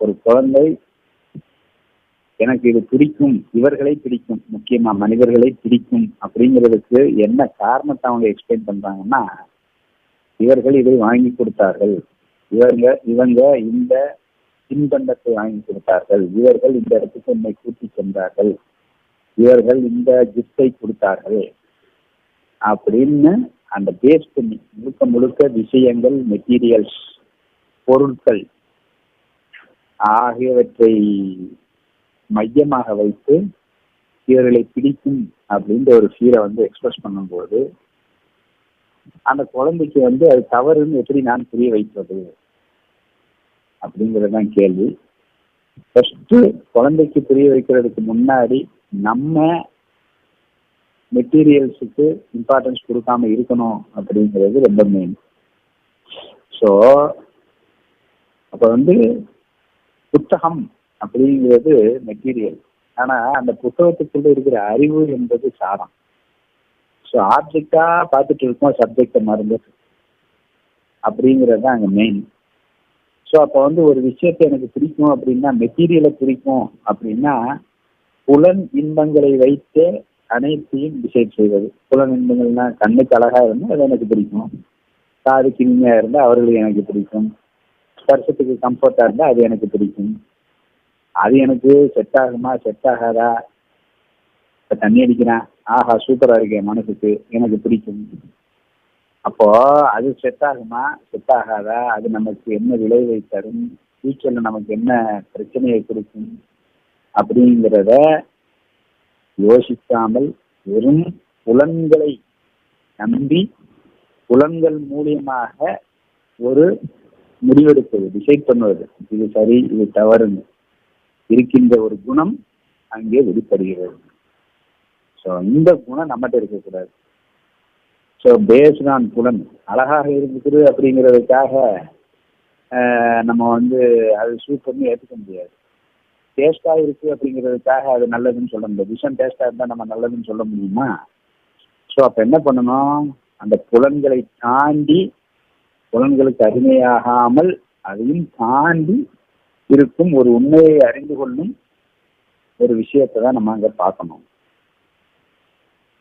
ஒரு குழந்தை எனக்கு இது பிடிக்கும் இவர்களை பிடிக்கும் முக்கியமா மனிதர்களை பிடிக்கும் அப்படிங்கிறதுக்கு என்ன காரணத்தை அவங்க எக்ஸ்பிளைன் பண்றாங்கன்னா இவர்கள் இதை வாங்கி கொடுத்தார்கள். இவங்க இவங்க இந்த தின்பண்டத்தை வாங்கி கொடுத்தார்கள். இவர்கள் இந்த இடத்துக்கு என்னை கூட்டி சென்றார்கள். இவர்கள் இந்த கிஃப்டை கொடுத்தார்கள். அப்படின்னு அந்த பேஸ் பண்ணி முழுக்க முழுக்க விஷயங்கள் மெட்டீரியல்ஸ் பொருட்கள் ஆகியவற்றை மையமாக வைத்து இவர்களை பிடிக்கும் அப்படின்ற ஒரு ஃபீலை வந்து எக்ஸ்பிரஸ் பண்ணும்போது அந்த குழந்தைக்கு வந்து அது தவறுன்னு எப்படி நான் புரிய வைப்பது அப்படிங்கிறது தான் கேள்வி. ஃபர்ஸ்ட் குழந்தைக்கு புரிய வைக்கிறதுக்கு முன்னாடி நம்ம மெட்டீரியல்ஸுக்கு இம்பார்ட்டன்ஸ் கொடுக்காம இருக்கணும் அப்படிங்கிறது ரொம்ப மெயின் ஸோ அப்போ வந்து புத்தகம் அப்படிங்கிறது மெட்டீரியல் ஆனா அந்த புத்தகத்துக்குள்ள இருக்கிற அறிவு என்பது சாரம். ஸோ ஆப்ஜெக்டா பார்த்துட்டு இருக்கோம் சப்ஜெக்டை மறந்துட்டு. அப்படிங்கிறது தான் அங்கே மெயின் ஸோ அப்போ வந்து ஒரு விஷயத்தை எனக்கு பிடிக்கும் அப்படின்னா மெட்டீரியலை பிடிக்கும் அப்படின்னா புலன் இன்பங்களை வைத்து அனைத்தையும் டிசைட் செய்வது. புலன் இன்பங்கள்னா கண்ணுக்கு அழகா இருந்தால் அது எனக்கு பிடிக்கும். காதுக்கு இனிமையா இருந்தால் அவர்கள் எனக்கு பிடிக்கும். வருஷத்துக்கு கம்ஃபர்ட்டா இருந்தால் அது எனக்கு பிடிக்கும். அது எனக்கு செட் ஆகுமா? செட் ஆகாதா? இப்ப தண்ணி அடிக்கிறேன் ஆஹா சூப்பரா இருக்கேன் மனசுக்கு. எனக்கு பிடிக்கும். அப்போ அது செட் ஆகுமா? செட் ஆகாதா? அது நமக்கு என்ன விளைவை தரும்? ஃபியூச்சர்ல நமக்கு என்ன பிரச்சனையை கொடுக்கும்? அப்படிங்கிறத யோசிக்காமல் வெறும் புலன்களை நம்பி புலன்கள் மூலியமாக ஒரு முடிவெடுப்பது டிசைட் பண்ணுவது. இது சரி இது தவறுன்னு இருக்கின்ற ஒரு குணம் அங்கே வெளிப்படுகிறது. ஸோ இந்த குணம் நம்மகிட்ட இருக்கக்கூடாது. ஸோ பேஸ்ட் நான் புலன் அழகாக இருக்குது அப்படிங்கிறதுக்காக நம்ம வந்து அது சூட் பண்ணி ஏற்றுக்க முடியாது. டேஸ்டா இருக்கு அப்படிங்கிறதுக்காக அது நல்லதுன்னு சொல்ல முடியாது. விஷம் டேஸ்டா இருந்தா நம்ம நல்லதுன்னு சொல்ல முடியுமா? ஸோ அப்ப என்ன பண்ணணும்? அந்த புலன்களை தாண்டி புலன்களுக்கு அடிமையாகாமல் அதையும் தாண்டி இருக்கும் ஒரு உண்மையை அறிந்து கொள்ளும் ஒரு விஷயத்தை தான் நம்ம அங்க பார்க்கணும்.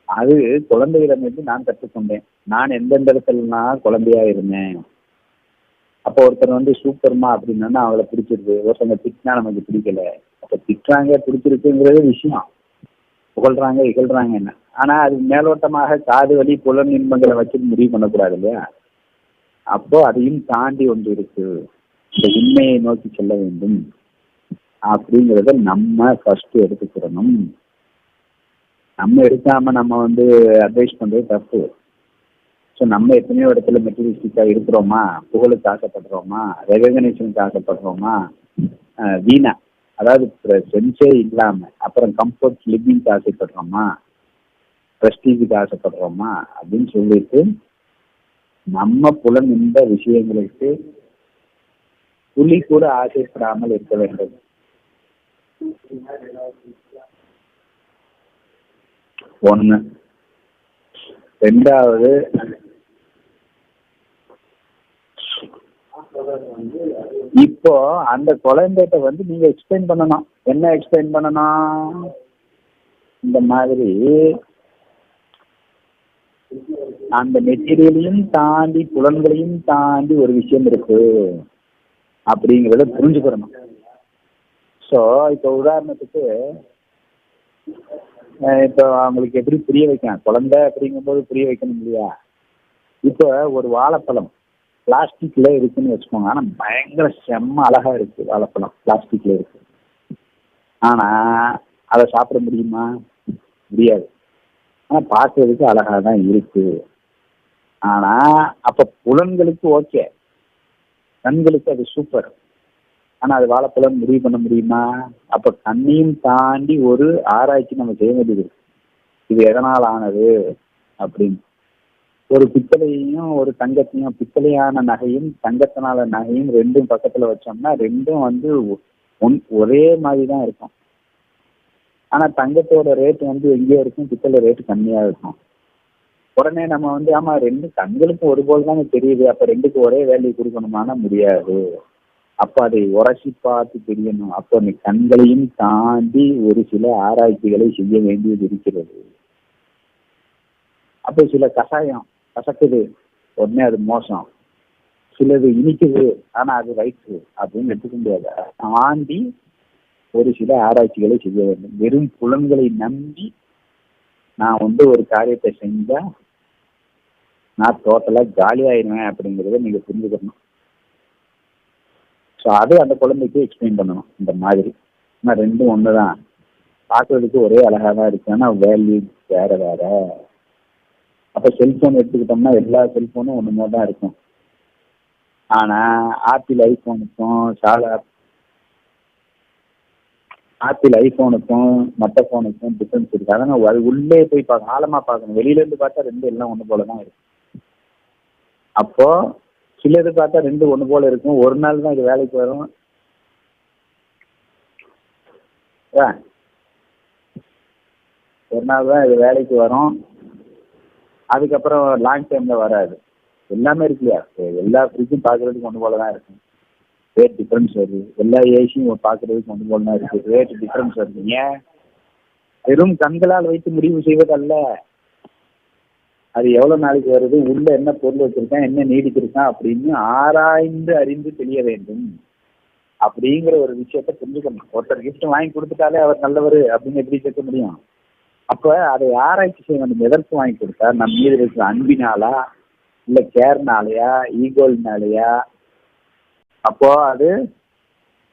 அது குழந்தையிடமிருந்து நான் கற்றுக்கொண்டேன். நான் எந்தெந்த இடத்துலனா குழந்தையா இருந்தேன். அப்போ ஒருத்தர் வந்து சூப்பர்மா அப்படின்னா அவளை பிடிச்சிருக்கு. ஒருத்தவங்க திட்டினா நமக்கு பிடிக்கல. அப்ப திட்டுறாங்க பிடிச்சிருக்குங்கிறது விஷயம். புகழ்றாங்க இகழ்றாங்க என்ன? ஆனா அது மேலோட்டமாக காது வலி புலன் இன்பங்களை வச்சு முடிவு பண்ணக்கூடாது இல்லையா? அப்போ அதையும் தாண்டி ஒன்று இருக்கு இந்த உண்மையை நோக்கி செல்ல வேண்டும். அப்படிங்கிறத நம்ம ஃபர்ஸ்ட் எடுத்துக்கிறணும். நம்ம எடுக்காம நம்ம வந்து அட்வைஸ் பண்றது தப்பு. ஸோ நம்ம எத்தனையோ இடத்துல மெட்டீரியலிஸ்டிக்கா இருக்கிறோமா? புகழுக்கு ஆசைப்படுறோமா? ரெகக்னேஷனுக்கு ஆசைப்படுறோமா? வீணா. அதாவது சென்ஸே இல்லாம அப்புறம் கம்ஃபர்ட் லிவிங்க்கு ஆசைப்படுறோமா? ப்ரெஸ்டீஜுக்கு ஆசைப்படுறோமா? அப்படின்னு சொல்லிட்டு நம்ம புலன் இந்த விஷயங்களுக்கு துளி கூட ஆசைப்படாமல் இருக்க வேண்டும். ஒண்ணு. ரெண்டாவது இப்போ அந்த குழந்தைகிட்ட வந்து நீங்க எக்ஸ்பிளைன் பண்ணணும். என்ன எக்ஸ்பிளைன் பண்ணணும்? இந்த மாதிரி அந்த மெட்டீரியலையும் தாண்டி புலன்களையும் தாண்டி ஒரு விஷயம் இருக்கு. அப்படிங்கிறத புரிஞ்சுக்கிறணும் ஸோ இப்போ உதாரணத்துக்கு இப்போ அவங்களுக்கு எப்படி புரிய வைக்கலாம்? குழந்தை அப்படிங்கும்போது புரிய வைக்கணும் இல்லையா? இப்போ ஒரு வாழைப்பழம் பிளாஸ்டிக்ல இருக்குன்னு வச்சுக்கோங்க. ஆனா பயங்கர செம்ம அழகா இருக்கு வாழைப்பழம் பிளாஸ்டிக்ல இருக்கு. ஆனா அதை சாப்பிட முடியுமா? முடியாது. ஆனா பார்க்கறதுக்கு அழகா தான் இருக்கு. ஆனா அப்ப புலன்களுக்கு ஓகே கண்களுக்கு அது சூப்பர் ஆனா அது வாழைப்பழம் முடிவு பண்ண முடியுமா? அப்ப கண்ணையும் தாண்டி ஒரு ஆராய்ச்சி நம்ம செய்ய வேண்டியது இது எதனால் ஆனது? அப்படின்னு. ஒரு பித்தளையையும் ஒரு தங்கத்தையும் பித்தளையான நகையும் தங்கத்தினால நகையும் ரெண்டும் பக்கத்துல வச்சோம்னா ரெண்டும் வந்து ஒன் ஒரே மாதிரி தான் இருக்கும். ஆனா தங்கத்தோட ரேட் வந்து எங்கேயோ இருக்கும் பித்தளை ரேட் கம்மியா இருக்கும். உடனே நம்ம வந்து ஆமா ரெண்டு கண்களுக்கும் ஒரு போல் தானே தெரியுது. அப்ப ரெண்டுக்கு ஒரே வேல்யூ கொடுக்கணுமானா முடியாது. அப்ப அதை உரசி பார்த்து தெரியணும். அப்போ நீ கண்களையும் தாண்டி ஒரு சில ஆராய்ச்சிகளை செய்ய வேண்டியது இருக்கிறது. அப்போ சில கஷாயம் கசக்குது. உடனே அது மோசம். சிலது இனிக்குது. ஆனா அது ரைட்டு அப்படின்னு எடுத்துக்க முடியாது. தாண்டி ஒரு சில ஆராய்ச்சிகளை செய்ய வேண்டும். வெறும் புலன்களை நம்பி நான் வந்து ஒரு காரியத்தை செஞ்சா நான் டோட்டலா காலி ஆயிடுவேன் அப்படிங்கிறத நீங்க புரிஞ்சுக்கணும். ஸோ அது அந்த குழந்தைக்கு எக்ஸ்பிளைன் பண்ணணும் இந்த மாதிரி. ஆனால் ரெண்டும் ஒன்று தான் பார்க்கறதுக்கு ஒரே அழகாக தான் இருக்கு. ஆனால் வேல்யூ வேற வேற. அப்போ செல்ஃபோன் எடுத்துக்கிட்டோம்னா எல்லா செல்ஃபோனும் ஒன்று மாதிரி தான் இருக்கும். ஆனால் ஆப்பிள் ஐஃபோனுக்கும் சாலா ஆப்பிள் ஐஃபோனுக்கும் மற்ற ஃபோனுக்கும் டிஃப்ரென்ஸ் இருக்கு. அதனால் அது உள்ளே போய் பார்க்க ஆழமாக பார்க்கணும். வெளியிலேருந்து பார்த்தா ரெண்டு எல்லாம் ஒன்று போல தான் இருக்கும் அப்போ சிலது பார்த்தா ரெண்டு ஒன்று போல இருக்கும். ஒரு நாள் தான் இது வேலைக்கு வரும். ஆ. ஒரு நாள் தான் இது வேலைக்கு வரும். அதுக்கப்புறம் லாங் டைமில் வராது. எல்லாமே இருக்கு இல்லையா? எல்லா ஃப்ரிட்ஜும் பார்க்குறதுக்கு ஒன்று போல தான் இருக்கும் ரேட் டிஃப்ரென்ஸ் வருது. எல்லா ஏசியும் பார்க்குறதுக்கு ஒன்று போல தான் இருக்குது ரேட் டிஃப்ரென்ஸ் வருது. ஏன்? வெறும் கண்களால் வைத்து முடிவு செய்வதல்ல. அது எவ்வளவு நாளைக்கு வருது? உள்ள என்ன பொருள் வச்சிருக்கான்? என்ன நீடிச்சிருக்கான்? அப்படின்னு ஆராய்ந்து அறிந்து தெரிய வேண்டும். அப்படிங்கிற ஒரு விஷயத்த புரிஞ்சுக்கணும். ஒருத்தர் கிஃப்ட் வாங்கி கொடுத்துட்டாலே அவர் நல்லவர் அப்படின்னு எப்படி கேட்க முடியும்? அப்ப அதை ஆராய்ச்சி செய்ய வேண்டும். எதற்கு வாங்கி கொடுத்தா? நம்ம மீது இருக்கிற அன்பினாலா? இல்ல கேர்னாலயா ஈகோல்னாலயா அப்போ அது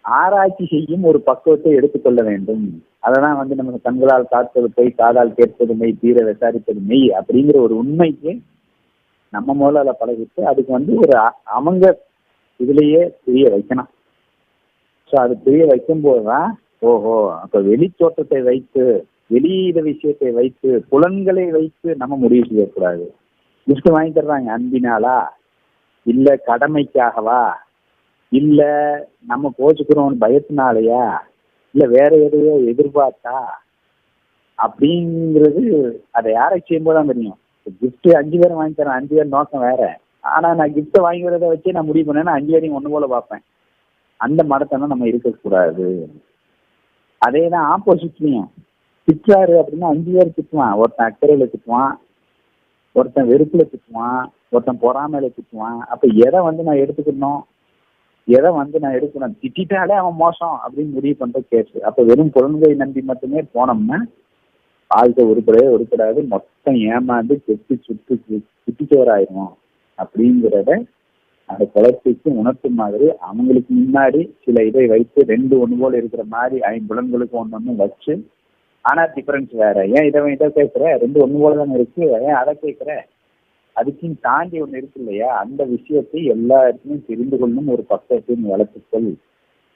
ஆராய்ச்சி செய்யும் ஒரு பக்குவத்தை எடுத்துக்கொள்ள வேண்டும். அதெல்லாம் வந்து நம்ம கண்களால் காப்பது போய் காதால் கேட்பது மெய் தீர விசாரிப்பது மெய் அப்படிங்கிற ஒரு உண்மைக்கு நம்ம முதல்ல அதை பழகிட்டு அதுக்கு வந்து ஒரு அவங்க இதுலயே புரிய வைக்கணும். ஸோ அது புரிய வைக்கும்போது தான் ஓஹோ அப்ப வெளி தோற்றத்தை வைத்து வெளியிட விஷயத்தை வைத்து புலன்களை வைத்து நம்ம முடிவு செய்யக்கூடாது. கிஃப்ட் வாங்கி தர்றாங்க அன்பினாலா இல்ல கடமைக்காகவா? இல்ல நம்ம கோச்சுக்கிறோம் பயத்தினாலயா? இல்ல வேற எதையோ எதிர்பார்த்தா? அப்படிங்கிறது அதை யாரை செய்யும்போது தான் தெரியும் கிஃப்ட் அஞ்சு பேரும் வாங்கி தரேன் அஞ்சு பேர் நோக்கம் வேற. ஆனா நான் கிஃப்ட வாங்கிக்கிறத வச்சு நான் முடிவு பண்ணேன்னா அஞ்சு பேரையும் ஒண்ணு போல பார்ப்பேன். அந்த மடத்தனம் நம்ம இருக்கக்கூடாது. அதே தான் ஆப்போசிட்லயும் திட்டாரு அப்படின்னா அஞ்சு பேர் திட்டுவான். ஒருத்தன் அக்கறையில திட்டுவான். ஒருத்தன் வெறுப்புல திட்டுவான். ஒருத்தன் பொறாமையில திட்டுவான். அப்ப எதை வந்து நான் எடுத்துக்கணும்? எதை வந்து நான் எடுக்கணும்? திட்டாலே அவன் மோசம் அப்படின்னு முடிவு பண்ற கேஸ் அப்ப வெறும் குழந்தை நம்பி மட்டுமே போனோம்னா வாழ்க்கை உருப்படவே உருப்படாது. மொத்தம் ஏமாந்து கெட்டு சுட்டு சுட்டிச்சோராயிரும் அப்படிங்கிறத அந்த குழந்தைக்கு உணர்த்தும் மாதிரி அவங்களுக்கு முன்னாடி சில இதை வைத்து ரெண்டு ஒன்று போல இருக்கிற மாதிரி ஐம்புலன்களுக்கு ஒன்று ஒன்று வச்சு ஆனா டிஃபரன்ஸ் வேற. ஏன் இதை இதை கேட்கிற ரெண்டு ஒன்று போல தானே இருக்கு. ஏன் அதை கேட்கிற அதுக்கும் தாண்டி ஒண்ணு இருக்கு இல்லையா? அந்த விஷயத்தை எல்லா இடத்துலையும் தெரிந்து கொள்ளும் ஒரு பக்கத்தை நீ வளர்த்துக்கொள்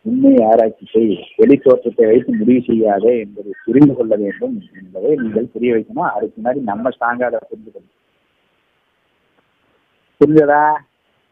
உண்மை ஆராய்ச்சி செய் வெளி தோற்றத்தை வைத்து முடிவு செய்யாதே என்பதை புரிந்து கொள்ள வேண்டும் என்பதை நீங்கள் புரிய வைக்கணும். அதுக்கு முன்னாடி நம்ம ஸ்ட்ராங்காக புரிந்து கொள்ளணும் புரிஞ்சதா?